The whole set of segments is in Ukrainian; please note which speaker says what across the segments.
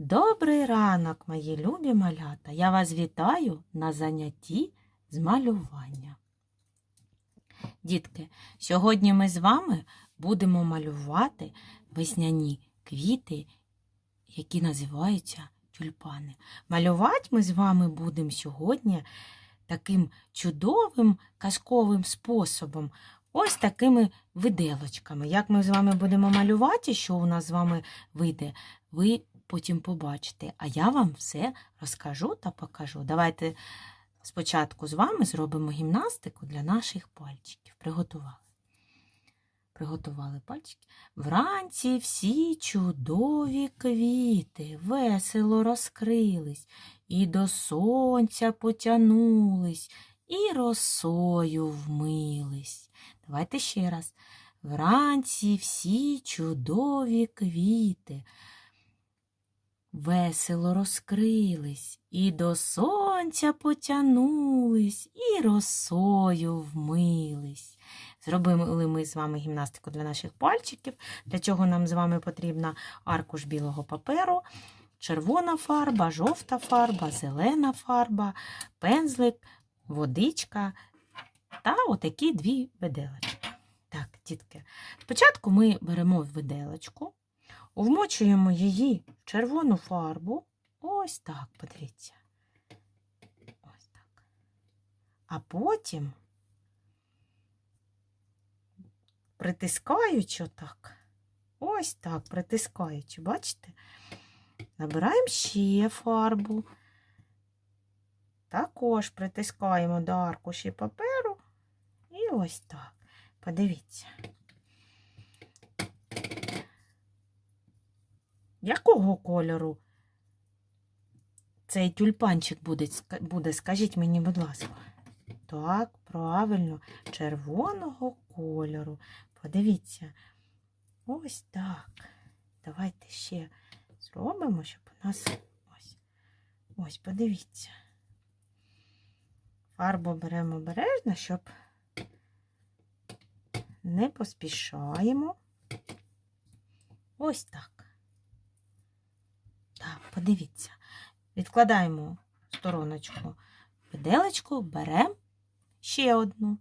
Speaker 1: Добрий ранок, мої любі малята. Я вас вітаю на занятті з малювання. Дітки, сьогодні ми з вами будемо малювати весняні квіти, які називаються тюльпани. Малювати ми з вами будемо сьогодні таким чудовим казковим способом. Ось такими виделочками. Як ми з вами будемо малювати, що у нас з вами вийде, ви потім побачите. А я вам все розкажу та покажу. Давайте спочатку з вами зробимо гімнастику для наших пальчиків. Приготували. Приготували пальчики. Вранці всі чудові квіти весело розкрились, і до сонця потянулись, і росою вмились. Давайте ще раз. Вранці всі чудові квіти весело розкрились, і до сонця потянулись, і росою вмились. Зробили ми з вами гімнастику для наших пальчиків. Для чого нам з вами потрібна аркуш білого паперу, червона фарба, жовта фарба, зелена фарба, пензлик, водичка та отакі дві виделочки. Так, дітки, спочатку ми беремо виделочку, вмочуємо її в червону фарбу. Ось так, подивіться. Ось так. А потім, притискаючи отак, ось так, притискаючи, бачите, набираємо ще фарбу. Також притискаємо до аркуші паперу і ось так. Подивіться. Якого кольору цей тюльпанчик буде, буде, скажіть мені, будь ласка. Так, правильно, червоного кольору. Подивіться. Ось так. Давайте ще зробимо, щоб у нас ось. Ось, подивіться. Фарбу беремо обережно, щоб не поспішаємо. Ось так. Подивіться. Відкладаємо стороночку виделечку, беремо ще одну.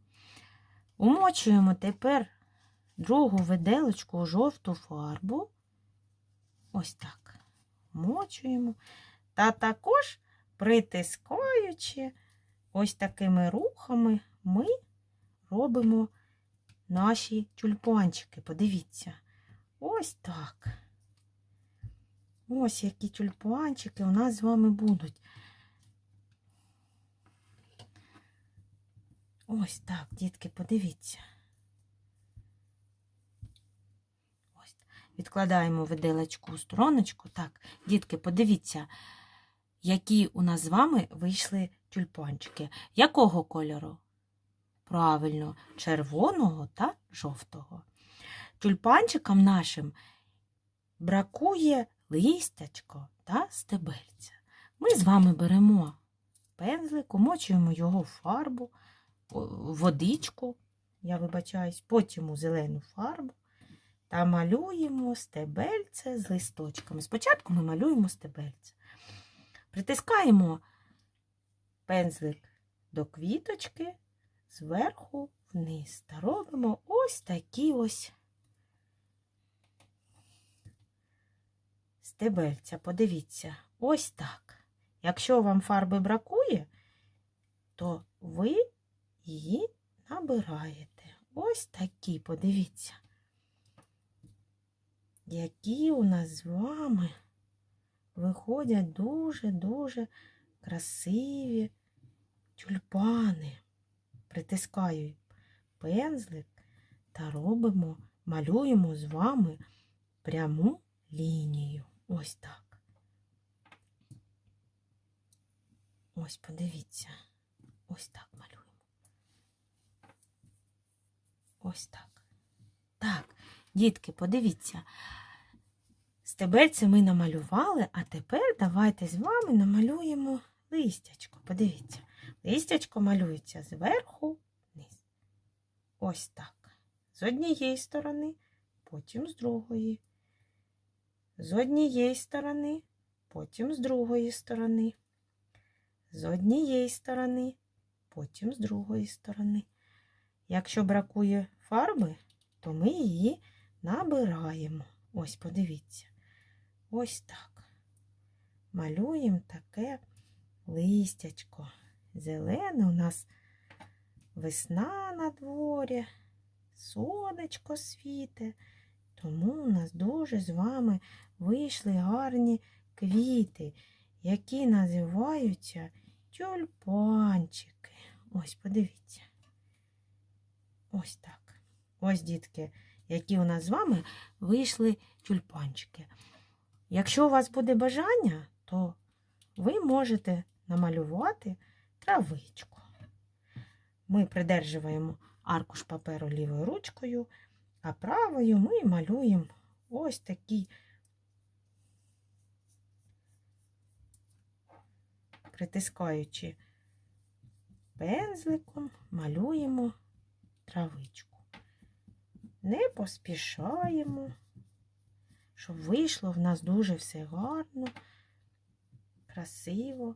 Speaker 1: Умочуємо тепер другу виделочку жовту фарбу. Ось так. Вмочуємо. Та також притискаючи ось такими рухами, ми робимо наші тюльпанчики. Подивіться. Ось так. Ось які тюльпанчики у нас з вами будуть. Ось так, дітки, подивіться. Ось. Відкладаємо виделочку у стороночку. Так, дітки, подивіться, які у нас з вами вийшли тюльпанчики. Якого кольору? Правильно, червоного та жовтого. Тюльпанчикам нашим бракує листячко та стебельця. Ми з вами беремо пензлик, умочуємо його в фарбу, водичку, я вибачаюсь, потім у зелену фарбу та малюємо стебельце з листочками. Спочатку ми малюємо стебельце. Притискаємо пензлик до квіточки зверху вниз та робимо ось такі ось стебельця. Подивіться, ось так. Якщо вам фарби бракує, то ви її набираєте. Ось такі, подивіться. Які у нас з вами виходять дуже-дуже красиві тюльпани. Притискаю пензлик та робимо, малюємо з вами пряму лінію. Ось так. Ось подивіться. Ось так малюємо. Ось так. Так, дітки, подивіться. Стебельце ми намалювали, а тепер давайте з вами намалюємо листячко. Подивіться. Листячко малюється зверху вниз. Ось так. З однієї сторони, потім з другої. З однієї сторони, потім з другої сторони, з однієї сторони, потім з другої сторони. Якщо бракує фарби, то ми її набираємо. Ось, подивіться. Ось так. Малюємо таке листячко. Зелене у нас весна на дворі, сонечко світе. Тому у нас дуже з вами вийшли гарні квіти, які називаються тюльпанчики. Ось, подивіться. Ось так. Ось, дітки, які у нас з вами вийшли тюльпанчики. Якщо у вас буде бажання, то ви можете намалювати травичку. Ми придержуємо аркуш паперу лівою ручкою, а правою ми малюємо ось такі притискаючи пензликом, малюємо травичку. Не поспішаємо, щоб вийшло в нас дуже все гарно, красиво.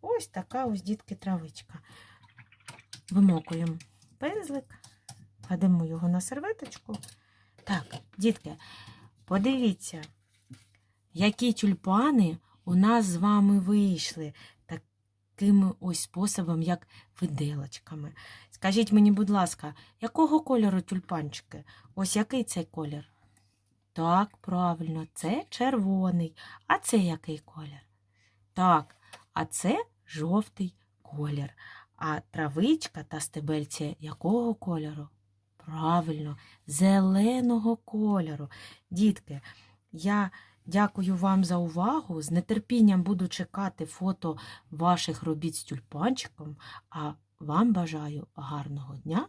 Speaker 1: Ось така ось дітки травичка. Вимокуємо пензлик, кладемо його на серветочку. Так, дітки, подивіться, які тюльпани у нас з вами вийшли таким ось способом, як виделочками. Скажіть мені, будь ласка, якого кольору тюльпанчики? Ось який цей колір? Так, правильно, це червоний. А це який колір? Так, а це жовтий колір. А травичка та стебельці якого кольору? Правильно, зеленого кольору. Дітки, я дякую вам за увагу. З нетерпінням буду чекати фото ваших робіт з тюльпанчиком, а вам бажаю гарного дня